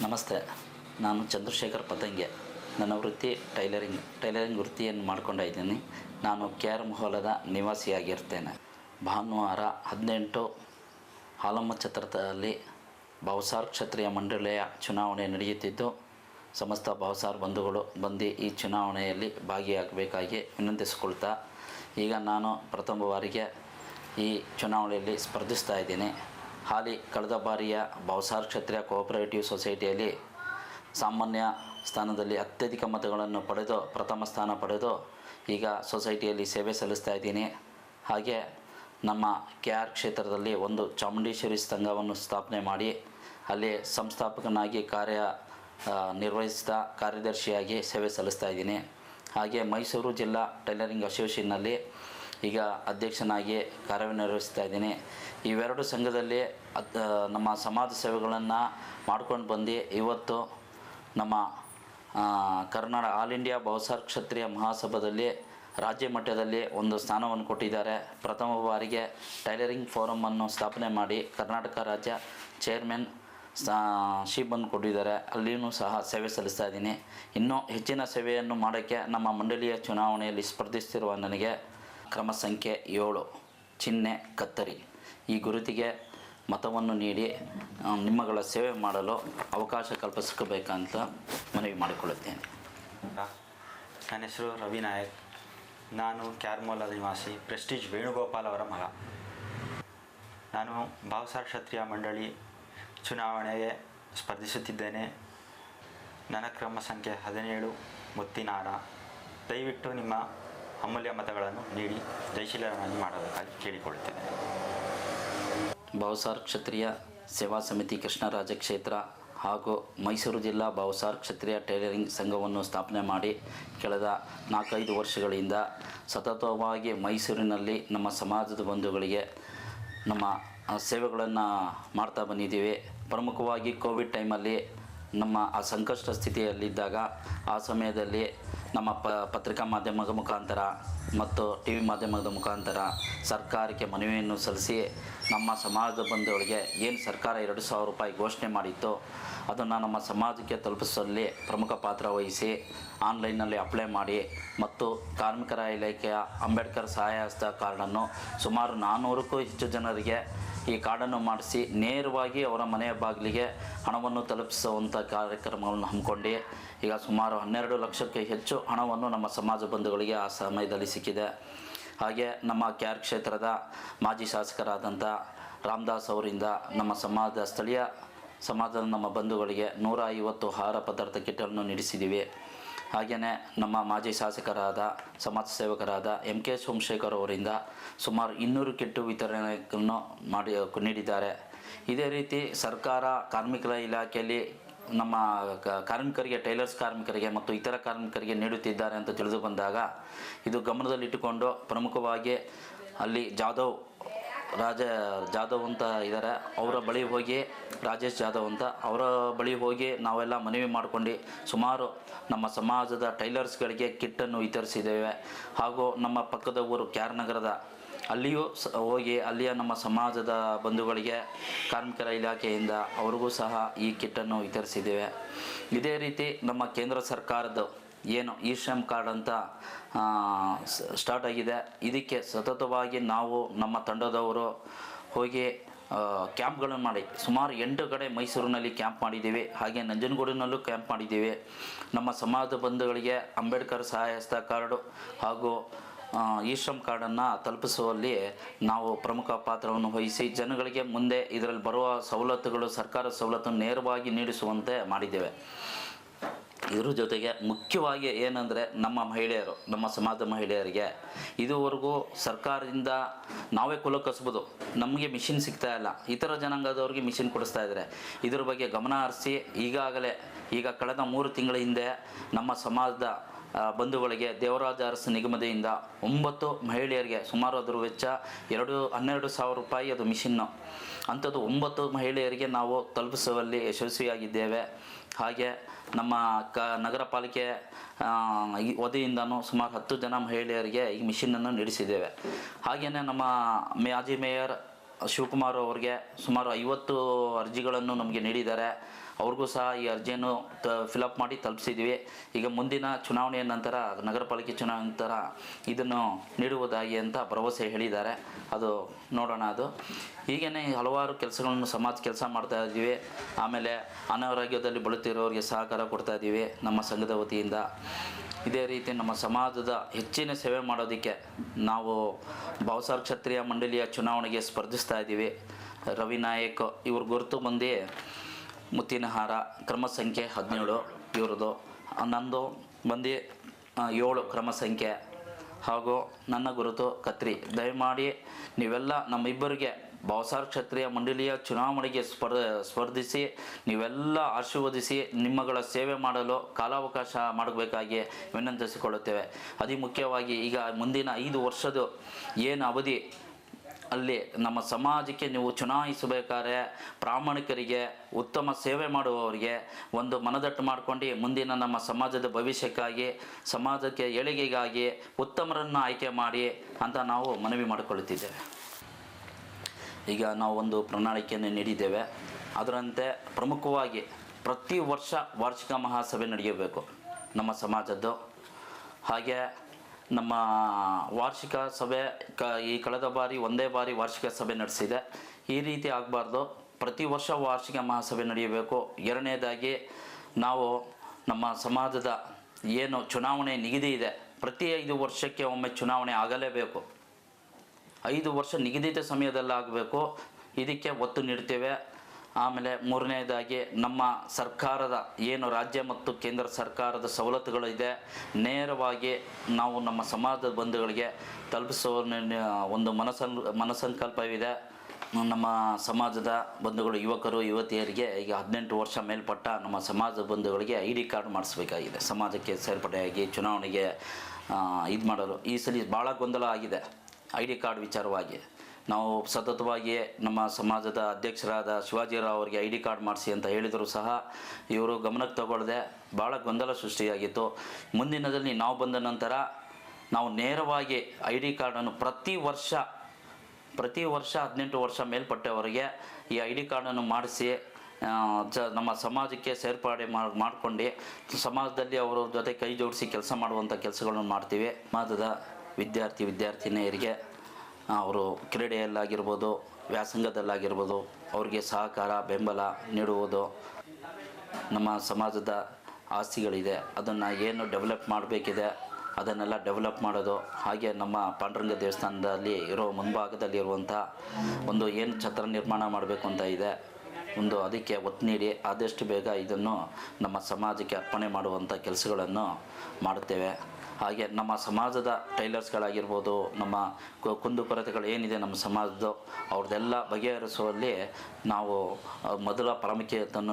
ನಮಸ್ತೆ, ನಾನು ಚಂದ್ರಶೇಖರ್ ಪತಂಗೆ. ನನ್ನ ವೃತ್ತಿ ಟೈಲರಿಂಗ್ ಟೈಲರಿಂಗ್ ವೃತ್ತಿಯನ್ನು ಮಾಡ್ಕೊಂಡ ಇದ್ದೀನಿ. ನಾನು ಕೆ ಆರ್ ಮೊಹಲದ ನಿವಾಸಿಯಾಗಿರ್ತೇನೆ. ಭಾನುವಾರ ಹದಿನೆಂಟು ಹಾಲಮ್ಮ ಛತ್ರದಲ್ಲಿ ಭಾವಸಾರ್ ಕ್ಷತ್ರಿಯ ಮಂಡಳಿಯ ಚುನಾವಣೆ ನಡೆಯುತ್ತಿದ್ದು, ಸಮಸ್ತ ಭಾವಸಾರ್ ಬಂಧುಗಳು ಬಂದು ಈ ಚುನಾವಣೆಯಲ್ಲಿ ಭಾಗಿಯಾಗಬೇಕಾಗಿ ವಿನಂತಿಸಿಕೊಳ್ತಾ, ಈಗ ನಾನು ಪ್ರಥಮ ಬಾರಿಗೆ ಈ ಚುನಾವಣೆಯಲ್ಲಿ ಸ್ಪರ್ಧಿಸ್ತಾ ಇದ್ದೀನಿ. ಹಾಲಿ ಕಳೆದ ಬಾರಿಯ ಭಾವಸಾರ್ ಕ್ಷತ್ರಿಯ ಕೋಆಪರೇಟಿವ್ ಸೊಸೈಟಿಯಲ್ಲಿ ಸಾಮಾನ್ಯ ಸ್ಥಾನದಲ್ಲಿ ಅತ್ಯಧಿಕ ಮತಗಳನ್ನು ಪಡೆದು, ಪ್ರಥಮ ಸ್ಥಾನ ಪಡೆದು ಈಗ ಸೊಸೈಟಿಯಲ್ಲಿ ಸೇವೆ ಸಲ್ಲಿಸ್ತಾ ಇದ್ದೀನಿ. ಹಾಗೆ ನಮ್ಮ ಕೆ ಆರ್ ಕ್ಷೇತ್ರದಲ್ಲಿ ಒಂದು ಚಾಮುಂಡೇಶ್ವರಿ ಸಂಘವನ್ನು ಸ್ಥಾಪನೆ ಮಾಡಿ, ಅಲ್ಲಿ ಸಂಸ್ಥಾಪಕನಾಗಿ ಕಾರ್ಯ ನಿರ್ವಹಿಸಿದ ಕಾರ್ಯದರ್ಶಿಯಾಗಿ ಸೇವೆ ಸಲ್ಲಿಸ್ತಾ ಇದ್ದೀನಿ. ಹಾಗೆ ಮೈಸೂರು ಜಿಲ್ಲಾ ಟೈಲರಿಂಗ್ ಅಸೋಸಿಯೇಷನ್ನಲ್ಲಿ ಈಗ ಅಧ್ಯಕ್ಷನಾಗಿ ಕಾರ್ಯನಿರ್ವಹಿಸ್ತಾ ಇದ್ದೀನಿ. ಇವೆರಡು ಸಂಘದಲ್ಲಿ ನಮ್ಮ ಸಮಾಜ ಸೇವೆಗಳನ್ನು ಮಾಡ್ಕೊಂಡು ಬಂದು ಇವತ್ತು ನಮ್ಮ ಕರ್ನಾಟಕ ಆಲ್ ಇಂಡಿಯಾ ಬಹುಸಾರ್ ಕ್ಷತ್ರಿಯ ಮಹಾಸಭಾದಲ್ಲಿ ರಾಜ್ಯ ಮಟ್ಟದಲ್ಲಿ ಒಂದು ಸ್ಥಾನವನ್ನು ಕೊಟ್ಟಿದ್ದಾರೆ. ಪ್ರಥಮ ಬಾರಿಗೆ ಟೈಲರಿಂಗ್ ಫೋರಮನ್ನು ಸ್ಥಾಪನೆ ಮಾಡಿ ಕರ್ನಾಟಕ ರಾಜ್ಯ ಚೇರ್ಮನ್ ಶೀಬನ್ ಕೊಟ್ಟಿದ್ದಾರೆ. ಅಲ್ಲಿಯೂ ಸಹ ಸೇವೆ ಸಲ್ಲಿಸ್ತಾ ಇದ್ದೀನಿ. ಇನ್ನೂ ಹೆಚ್ಚಿನ ಸೇವೆಯನ್ನು ಮಾಡೋಕ್ಕೆ ನಮ್ಮ ಮಂಡಳಿಯ ಚುನಾವಣೆಯಲ್ಲಿ ಸ್ಪರ್ಧಿಸ್ತಿರುವ ನನಗೆ ಕ್ರಮ ಸಂಖ್ಯೆ ಏಳು, ಚಿಹ್ನೆ ಕತ್ತರಿ. ಈ ಗುರುತಿಗೆ ಮತವನ್ನು ನೀಡಿ ನಿಮ್ಮಗಳ ಸೇವೆ ಮಾಡಲು ಅವಕಾಶ ಕಲ್ಪಿಸಬೇಕಂತ ಮನವಿ ಮಾಡಿಕೊಳ್ಳುತ್ತೇನೆ. ನನ್ನ ಹೆಸರು ರವಿ ನಾಯಕ್. ನಾನು ಕ್ಯಾರ್ಮೋಲದ ನಿವಾಸಿ ಪ್ರೆಸ್ಟೀಜ್ ವೇಣುಗೋಪಾಲ್ ಅವರ ಮಗ. ನಾನು ಭಾವಸಾರ್ ಕ್ಷತ್ರಿಯ ಮಂಡಳಿ ಚುನಾವಣೆಗೆ ಸ್ಪರ್ಧಿಸುತ್ತಿದ್ದೇನೆ. ನನ್ನ ಕ್ರಮ ಸಂಖ್ಯೆ ಹದಿನೇಳು, ಮುತ್ತಿನಾರ. ದಯವಿಟ್ಟು ನಿಮ್ಮ ಅಮೂಲ್ಯ ಮತಗಳನ್ನು ನೀಡಿ ಜಯಶೀಲರನ್ನಾಗಿ ಮಾಡೋದಕ್ಕಾಗಿ ಕೇಳಿಕೊಳ್ಳುತ್ತೇನೆ. ಭಾವಸಾರ್ ಕ್ಷತ್ರಿಯ ಸೇವಾ ಸಮಿತಿ ಕೃಷ್ಣರಾಜ ಕ್ಷೇತ್ರ ಹಾಗೂ ಮೈಸೂರು ಜಿಲ್ಲಾ ಭಾವಸಾರ್ ಕ್ಷತ್ರಿಯ ಟೈಲರಿಂಗ್ ಸಂಘವನ್ನು ಸ್ಥಾಪನೆ ಮಾಡಿ ಕಳೆದ ನಾಲ್ಕೈದು ವರ್ಷಗಳಿಂದ ಸತತವಾಗಿ ಮೈಸೂರಿನಲ್ಲಿ ನಮ್ಮ ಸಮಾಜದ ಬಂಧುಗಳಿಗೆ ನಮ್ಮ ಸೇವೆಗಳನ್ನು ಮಾಡ್ತಾ ಬಂದಿದ್ದೀವಿ. ಪ್ರಮುಖವಾಗಿ ಕೋವಿಡ್ ಟೈಮಲ್ಲಿ ನಮ್ಮ ಆ ಸಂಕಷ್ಟ ಸ್ಥಿತಿಯಲ್ಲಿದ್ದಾಗ ಆ ಸಮಯದಲ್ಲಿ ನಮ್ಮ ಪ, ಪತ್ರಿಕಾ ಮಾಧ್ಯಮದ ಮುಖಾಂತರ ಮತ್ತು ಟಿ ವಿ ಮಾಧ್ಯಮದ ಮುಖಾಂತರ ಸರ್ಕಾರಕ್ಕೆ ಮನವಿಯನ್ನು ಸಲ್ಲಿಸಿ ನಮ್ಮ ಸಮಾಜದ ಬಂಧುಗಳಿಗೆ ಏನು ಸರ್ಕಾರ ಎರಡು ಸಾವಿರ ರೂಪಾಯಿ ಘೋಷಣೆ ಮಾಡಿತ್ತು ಅದನ್ನು ನಮ್ಮ ಸಮಾಜಕ್ಕೆ ತಲುಪಿಸುವಲ್ಲಿ ಪ್ರಮುಖ ಪಾತ್ರ ವಹಿಸಿ ಆನ್ಲೈನ್ನಲ್ಲಿ ಅಪ್ಲೈ ಮಾಡಿ ಮತ್ತು ಕಾರ್ಮಿಕರ ಇಲಾಖೆಯ ಅಂಬೇಡ್ಕರ್ ಸಹಾಯ ಹಸ್ತ ಕಾರ್ಡನ್ನು ಸುಮಾರು ನಾನ್ನೂರಕ್ಕೂ ಹೆಚ್ಚು ಜನರಿಗೆ ಈ ಕಾರ್ಡನ್ನು ಮಾಡಿಸಿ ನೇರವಾಗಿ ಅವರ ಮನೆಯ ಬಾಗಿಲಿಗೆ ಹಣವನ್ನು ತಲುಪಿಸುವಂಥ ಕಾರ್ಯಕ್ರಮಗಳನ್ನು ಹಮ್ಮಿಕೊಂಡು. ಈಗ ಸುಮಾರು ಹನ್ನೆರಡು ಲಕ್ಷಕ್ಕೆ ಹೆಚ್ಚು ಹಣವನ್ನು ನಮ್ಮ ಸಮಾಜ ಬಂಧುಗಳಿಗೆ ಆ ಸಮಯದಲ್ಲಿ ಸಿಕ್ಕಿದೆ. ಹಾಗೆ ನಮ್ಮ ಕ್ಯಾರ್ ಕ್ಷೇತ್ರದ ಮಾಜಿ ಶಾಸಕರಾದಂಥ ರಾಮದಾಸ್ ಅವರಿಂದ ನಮ್ಮ ಸಮಾಜದ ಸ್ಥಳೀಯ ಸಮಾಜದ ನಮ್ಮ ಬಂಧುಗಳಿಗೆ ನೂರ ಐವತ್ತು ಆಹಾರ ಪದಾರ್ಥ ಕಿಟ್ಗಳನ್ನು ನೀಡಿಸಿದ್ದೀವಿ. ಹಾಗೆಯೇ ನಮ್ಮ ಮಾಜಿ ಶಾಸಕರಾದ ಸಮಾಜ ಸೇವಕರಾದ ಎಂ ಕೆ ಸೋಮಶೇಖರ್ ಅವರಿಂದ ಸುಮಾರು ಇನ್ನೂರು ಕಿಟ್ಟು ವಿತರಣೆಯನ್ನು ಮಾಡಿ, ನೀಡಿದ್ದಾರೆ. ಇದೇ ರೀತಿ ಸರ್ಕಾರ ಕಾರ್ಮಿಕರ ಇಲಾಖೆಯಲ್ಲಿ ನಮ್ಮ ಕಾರ್ಮಿಕರಿಗೆ ಟೈಲರ್ಸ್ ಕಾರ್ಮಿಕರಿಗೆ ಮತ್ತು ಇತರ ಕಾರ್ಮಿಕರಿಗೆ ನೀಡುತ್ತಿದ್ದಾರೆ ಅಂತ ತಿಳಿದು ಬಂದಾಗ ಇದು ಗಮನದಲ್ಲಿಟ್ಟುಕೊಂಡು ಪ್ರಮುಖವಾಗಿ ಅಲ್ಲಿ ಜಾಧವ್ ರಾಜ ಜಾಧವ್ ಅಂತ ಇದ್ದಾರೆ ಅವರ ಬಳಿ ಹೋಗಿ ರಾಜೇಶ್ ಜಾಧವ್ ಅಂತ. ಅವರ ಬಳಿ ಹೋಗಿ ನಾವೆಲ್ಲ ಮನವಿ ಮಾಡ್ಕೊಂಡು ಸುಮಾರು ನಮ್ಮ ಸಮಾಜದ ಟೈಲರ್ಸ್ಗಳಿಗೆ ಕಿಟ್ಟನ್ನು ವಿತರಿಸಿದ್ದೇವೆ. ಹಾಗೂ ನಮ್ಮ ಪಕ್ಕದ ಊರು ಕ್ಯಾರ್ ನಗರದ ಅಲ್ಲಿಯೂ ಸ, ಹೋಗಿ ಅಲ್ಲಿಯ ನಮ್ಮ ಸಮಾಜದ ಬಂಧುಗಳಿಗೆ ಕಾರ್ಮಿಕರ ಇಲಾಖೆಯಿಂದ ಅವ್ರಿಗೂ ಸಹ ಈ ಕಿಟ್ಟನ್ನು ವಿತರಿಸಿದ್ದೇವೆ. ಇದೇ ರೀತಿ ನಮ್ಮ ಕೇಂದ್ರ ಸರ್ಕಾರದ ಏನು ಇ ಶ್ರಮ್ ಕಾರ್ಡ್ ಅಂತ ಸ್ಟಾರ್ಟ್ ಆಗಿದೆ. ಇದಕ್ಕೆ ಸತತವಾಗಿ ನಾವು ನಮ್ಮ ತಂಡದವರು ಹೋಗಿ ಕ್ಯಾಂಪ್ಗಳನ್ನು ಮಾಡಿ, ಸುಮಾರು ಎಂಟು ಕಡೆ ಮೈಸೂರಿನಲ್ಲಿ ಕ್ಯಾಂಪ್ ಮಾಡಿದ್ದೀವಿ. ಹಾಗೆ ನಂಜನಗೂಡಿನಲ್ಲೂ ಕ್ಯಾಂಪ್ ಮಾಡಿದ್ದೀವಿ. ನಮ್ಮ ಸಮಾಜ ಬಂಧುಗಳಿಗೆ ಅಂಬೇಡ್ಕರ್ ಸಹಾಯ ಹಸ್ತ ಕಾರ್ಡು ಹಾಗೂ ಈ ಶ್ರಮ್ ಕಾರ್ಡನ್ನು ತಲುಪಿಸುವಲ್ಲಿ ನಾವು ಪ್ರಮುಖ ಪಾತ್ರವನ್ನು ವಹಿಸಿ, ಜನಗಳಿಗೆ ಮುಂದೆ ಇದರಲ್ಲಿ ಬರುವ ಸವಲತ್ತುಗಳು ಸರ್ಕಾರ ಸವಲತ್ತು ನೇರವಾಗಿ ನೀಡಿಸುವಂತೆ ಮಾಡಿದ್ದೇವೆ. ಇದ್ರ ಜೊತೆಗೆ ಮುಖ್ಯವಾಗಿ ಏನಂದರೆ ನಮ್ಮ ಮಹಿಳೆಯರು, ನಮ್ಮ ಸಮಾಜ ಮಹಿಳೆಯರಿಗೆ ಇದುವರೆಗೂ ಸರ್ಕಾರದಿಂದ ನಾವೇ ಕುಲ ಕಸ್ಬೋದು. ನಮಗೆ ಮಿಷಿನ್ ಸಿಗ್ತಾ ಇಲ್ಲ. ಇತರ ಜನಾಂಗದವ್ರಿಗೆ ಮಿಷಿನ್ ಕೊಡಿಸ್ತಾ ಇದ್ದಾರೆ ಇದ್ರ ಬಗ್ಗೆ ಗಮನ ಹರಿಸಿ ಈಗಾಗಲೇ ಈಗ ಕಳೆದ ಮೂರು ತಿಂಗಳ ಹಿಂದೆ ನಮ್ಮ ಸಮಾಜದ ಬಂಧುಗಳಿಗೆ, ದೇವರಾಜ ಅರಸು ನಿಗಮದಿಂದ ಒಂಬತ್ತು ಮಹಿಳೆಯರಿಗೆ ಸುಮಾರು ಅದರ ವೆಚ್ಚ ಎರಡು, ಹನ್ನೆರಡು ಸಾವಿರ ರೂಪಾಯಿ ಅದು ಮಿಷಿನ್ನು. ಅಂಥದ್ದು ಒಂಬತ್ತು ಮಹಿಳೆಯರಿಗೆ ನಾವು ತಲುಪಿಸುವಲ್ಲಿ ಯಶಸ್ವಿಯಾಗಿದ್ದೇವೆ. ಹಾಗೆ ನಮ್ಮ ಕ ನಗರ ಪಾಲಿಕೆ ವತಿಯಿಂದನೂ ಸುಮಾರು ಹತ್ತು ಜನ ಮಹಿಳೆಯರಿಗೆ ಈ ಮಿಷಿನನ್ನು ನಡೆಸಿದ್ದೇವೆ. ಹಾಗೆಯೇ ನಮ್ಮ ಮಾಜಿ ಮೇಯರ್ ಶಿವಕುಮಾರ್ ಅವರಿಗೆ ಸುಮಾರು ಐವತ್ತು ಅರ್ಜಿಗಳನ್ನು ನಮಗೆ ನೀಡಿದ್ದಾರೆ. ಅವ್ರಿಗೂ ಸಹ ಈ ಅರ್ಜಿಯನ್ನು ತ ಫಿಲಪ್ ಮಾಡಿ ತಲುಪಿಸಿದ್ವಿ. ಈಗ ಮುಂದಿನ ಚುನಾವಣೆಯ ನಂತರ ನಗರ ಪಾಲಿಕೆ ಚುನಾವಣೆ ನಂತರ ಇದನ್ನು ನೀಡುವುದಾಗಿ ಅಂತ ಭರವಸೆ ಹೇಳಿದ್ದಾರೆ. ಅದು ನೋಡೋಣ ಅದು. ಹೀಗೇ ಹಲವಾರು ಕೆಲಸಗಳನ್ನು ಸಮಾಜ ಕೆಲಸ ಮಾಡ್ತಾ ಇದ್ದೀವಿ ಆಮೇಲೆ ಅನಾರೋಗ್ಯದಲ್ಲಿ ಬಳುತ್ತಿರೋರಿಗೆ ಸಹಕಾರ ಕೊಡ್ತಾ ಇದ್ದೀವಿ ನಮ್ಮ ಸಂಘದ ವತಿಯಿಂದ. ಇದೇ ರೀತಿ ನಮ್ಮ ಸಮಾಜದ ಹೆಚ್ಚಿನ ಸೇವೆ ಮಾಡೋದಕ್ಕೆ ನಾವು ಭಾವಸಾರ್ ಕ್ಷತ್ರಿಯ ಮಂಡಳಿಯ ಚುನಾವಣೆಗೆ ಸ್ಪರ್ಧಿಸ್ತಾ ಇದ್ದೀವಿ ರವಿ ನಾಯಕ್ ಇವ್ರ ಗುರುತು ಬಂದು ಮುತ್ತಿನ ಹಾರ ಕ್ರಮ ಸಂಖ್ಯೆ ಹದಿನೇಳು, ಇವ್ರದ್ದು. ನಂದು ಬಂದು ಏಳು ಕ್ರಮ ಸಂಖ್ಯೆ ಹಾಗೂ ನನ್ನ ಗುರುತು ಕತ್ರಿ. ದಯಮಾಡಿ ನೀವೆಲ್ಲ ನಮ್ಮಿಬ್ಬರಿಗೆ ಭಾವಸಾರ ಕ್ಷತ್ರಿಯ ಮಂಡಳಿಯ ಚುನಾವಣೆಗೆ ಸ್ಪರ್, ಸ್ಪರ್ಧಿಸಿ, ನೀವೆಲ್ಲ ಆಶೀರ್ವದಿಸಿ ನಿಮ್ಮಗಳ ಸೇವೆ ಮಾಡಲು ಕಾಲಾವಕಾಶ ಮಾಡಬೇಕಾಗಿ ವಿನಂತಿಸಿಕೊಳ್ಳುತ್ತೇವೆ. ಅತಿ ಮುಖ್ಯವಾಗಿ ಈಗ ಮುಂದಿನ ಐದು ವರ್ಷದ ಏನು ಅವಧಿ ಅಲ್ಲಿ ನಮ್ಮ ಸಮಾಜಕ್ಕೆ ನೀವು ಚುನಾಯಿಸಬೇಕಾದ್ರೆ ಪ್ರಾಮಾಣಿಕರಿಗೆ ಉತ್ತಮ ಸೇವೆ ಮಾಡುವವರಿಗೆ ಒಂದು ಮನದಟ್ಟು ಮಾಡ್ಕೊಂಡು ಮುಂದಿನ ನಮ್ಮ ಸಮಾಜದ ಭವಿಷ್ಯಕ್ಕಾಗಿ, ಸಮಾಜಕ್ಕೆ ಏಳಿಗೆಗಾಗಿ ಉತ್ತಮರನ್ನು ಆಯ್ಕೆ ಮಾಡಿ ಅಂತ ನಾವು ಮನವಿ ಮಾಡಿಕೊಳ್ಳುತ್ತಿದ್ದೇವೆ. ಈಗ ನಾವು ಒಂದು ಪ್ರಣಾಳಿಕೆಯನ್ನು ನೀಡಿದ್ದೇವೆ. ಅದರಂತೆ ಪ್ರಮುಖವಾಗಿ ಪ್ರತಿ ವರ್ಷ ವಾರ್ಷಿಕ ಮಹಾಸಭೆ ನಡೆಯಬೇಕು ನಮ್ಮ ಸಮಾಜದ್ದು. ಹಾಗೆ ನಮ್ಮ ವಾರ್ಷಿಕ ಸಭೆ ಕ, ಈ ಕಳೆದ ಬಾರಿ ಒಂದೇ ಬಾರಿ ವಾರ್ಷಿಕ ಸಭೆ ನಡೆಸಿದೆ. ಈ ರೀತಿ ಆಗಬಾರ್ದು. ಪ್ರತಿ ವರ್ಷ ವಾರ್ಷಿಕ ಮಹಾಸಭೆ ನಡೆಯಬೇಕು. ಎರಡನೇದಾಗಿ ನಾವು ನಮ್ಮ ಸಮಾಜದ ಏನು ಚುನಾವಣೆ ನಿಗದಿ ಇದೆ. ಪ್ರತಿ ಐದು ವರ್ಷಕ್ಕೆ ಒಮ್ಮೆ ಚುನಾವಣೆ ಆಗಲೇಬೇಕು. ಐದು ವರ್ಷ ನಿಗದಿತ ಸಮಯದಲ್ಲಾಗಬೇಕು. ಇದಕ್ಕೆ ಒತ್ತು ನೀಡ್ತೇವೆ. ಆಮೇಲೆ ಮೂರನೇದಾಗಿ ನಮ್ಮ ಸರ್ಕಾರದ ಏನು ರಾಜ್ಯ ಮತ್ತು ಕೇಂದ್ರ ಸರ್ಕಾರದ ಸವಲತ್ತುಗಳಿದೆ ನೇರವಾಗಿ ನಾವು ನಮ್ಮ ಸಮಾಜದ ಬಂಧುಗಳಿಗೆ ತಲುಪಿಸುವ ಒಂದು ಮನಸಂ ಮನಸಂಕಲ್ಪವಿದೆ. ನಮ್ಮ ಸಮಾಜದ ಬಂಧುಗಳು, ಯುವಕರು, ಯುವತಿಯರಿಗೆ ಈಗ ಹದಿನೆಂಟು ವರ್ಷ ಮೇಲ್ಪಟ್ಟ ನಮ್ಮ ಸಮಾಜದ ಬಂಧುಗಳಿಗೆ ಐ ಡಿ ಕಾರ್ಡ್ ಮಾಡಿಸ್ಬೇಕಾಗಿದೆ. ಸಮಾಜಕ್ಕೆ ಸೇರ್ಪಡೆಯಾಗಿ ಚುನಾವಣೆಗೆ ಇದು ಮಾಡಲು ಈ ಸಲ ಭಾಳ ಗೊಂದಲ ಆಗಿದೆ. ಐ ಡಿ ಕಾರ್ಡ್ ವಿಚಾರವಾಗಿ. ನಾವು ಸತತವಾಗಿ ನಮ್ಮ ಸಮಾಜದ ಅಧ್ಯಕ್ಷರಾದ ಶಿವಾಜಿರಾವ್ ಅವರಿಗೆ ಐ ಡಿ ಕಾರ್ಡ್ ಮಾಡಿಸಿ ಅಂತ ಹೇಳಿದರೂ ಸಹ ಇವರು ಗಮನಕ್ಕೆ ತಗೊಳ್ಳದೆ ಭಾಳ ಗೊಂದಲ ಸೃಷ್ಟಿಯಾಗಿತ್ತು. ಮುಂದಿನದಲ್ಲಿ ನಾವು ಬಂದ ನಂತರ ನಾವು ನೇರವಾಗಿ ಐ ಡಿ ಕಾರ್ಡನ್ನು ಪ್ರತಿ ವರ್ಷ ಪ್ರತಿ ವರ್ಷ ಹದಿನೆಂಟು ವರ್ಷ ಮೇಲ್ಪಟ್ಟವರಿಗೆ ಈ ಐ ಡಿ ಕಾರ್ಡನ್ನು ಮಾಡಿಸಿ ಜ ನಮ್ಮ ಸಮಾಜಕ್ಕೆ ಸೇರ್ಪಡೆ ಮಾಡಿ ಮಾಡ್ಕೊಂಡು ಸಮಾಜದಲ್ಲಿ ಅವರ ಜೊತೆ ಕೈ ಜೋಡಿಸಿ ಕೆಲಸ ಮಾಡುವಂಥ ಕೆಲಸಗಳನ್ನು ಮಾಡ್ತೀವಿ. ಸಮಾಜದ ವಿದ್ಯಾರ್ಥಿ, ವಿದ್ಯಾರ್ಥಿನಿಯರಿಗೆ. ಅವರು ಕ್ರೀಡೆಯಲ್ಲಾಗಿರ್ಬೋದು, ವ್ಯಾಸಂಗದಲ್ಲಾಗಿರ್ಬೋದು, ಅವರಿಗೆ ಸಹಕಾರ, ಬೆಂಬಲ ನೀಡುವುದು ನಮ್ಮ ಸಮಾಜದ ಆಸ್ತಿಗಳಿದೆ. ಅದನ್ನು ಏನು ಡೆವಲಪ್ ಮಾಡಬೇಕಿದೆ, ಅದನ್ನೆಲ್ಲ ಡೆವಲಪ್ ಮಾಡೋದು, ಹಾಗೆ ನಮ್ಮ ಪಾಂಡುರಂಗ ದೇವಸ್ಥಾನದಲ್ಲಿ ಇರೋ ಮುಂಭಾಗದಲ್ಲಿ ಇರುವಂಥ ಒಂದು ಏನು ಛತ್ರ ನಿರ್ಮಾಣ ಮಾಡಬೇಕು ಅಂತ ಇದೆ. ಒಂದು ಅದಕ್ಕೆ ಒತ್ತು ನೀಡಿ ಆದಷ್ಟು ಬೇಗ ಇದನ್ನು ನಮ್ಮ ಸಮಾಜಕ್ಕೆ ಅರ್ಪಣೆ ಮಾಡುವಂಥ ಕೆಲಸಗಳನ್ನು ಮಾಡುತ್ತೇವೆ. ಹಾಗೆ ನಮ್ಮ ಸಮಾಜದ ಟೈಲರ್ಸ್ಗಳಾಗಿರ್ಬೋದು, ನಮ್ಮ ಕುಂದುಕೊರತೆಗಳು ಏನಿದೆ ನಮ್ಮ ಸಮಾಜದ್ದು, ಅವ್ರದ್ದೆಲ್ಲ ಬಗೆಹರಿಸುವಲ್ಲಿ ನಾವು ಮೊದಲ ಪ್ರಾಮುಖ್ಯತೆಯನ್ನು